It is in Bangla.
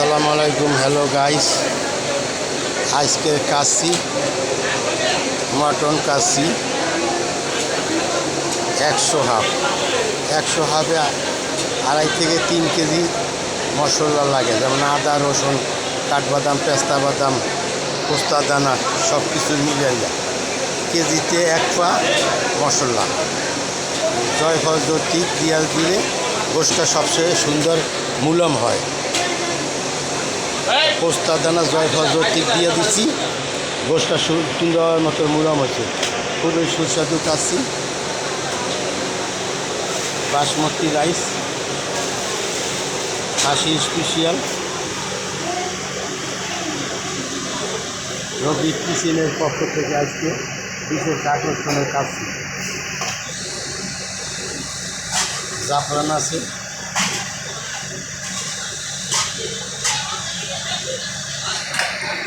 আসসালামু আলাইকুম হ্যালো গাইস আজকের কাশি মটন কাশি, একশো হাফ। একশো হাফে আড়াই থেকে তিন কেজি মশলা লাগে, যেমন আদা, রসুন, কাঠবাদাম, পেস্তা বাদাম পোস্তা দানা সব কিছু মিলিয়ে কেজিতে এক পা মশলা। জয়ফল জ্যোতি পিঁয়াজ দিলে গোষ্ঠটা সবচেয়ে সুন্দর, মুলম হয়। পোস্তা দানা জয়ফল জ্যোতি দিয়ে দিচ্ছি গোষ্ঠটা সুন্দর মতো মুরাম হচ্ছে খুবই সুস্বাদু কাচ্ছি বাসমতি রাইস। খাসি স্পেশাল। রবি কিচেনের পক্ষ থেকে আজকে বিশেষ আকর্ষণের কাছে জাফরান আছে।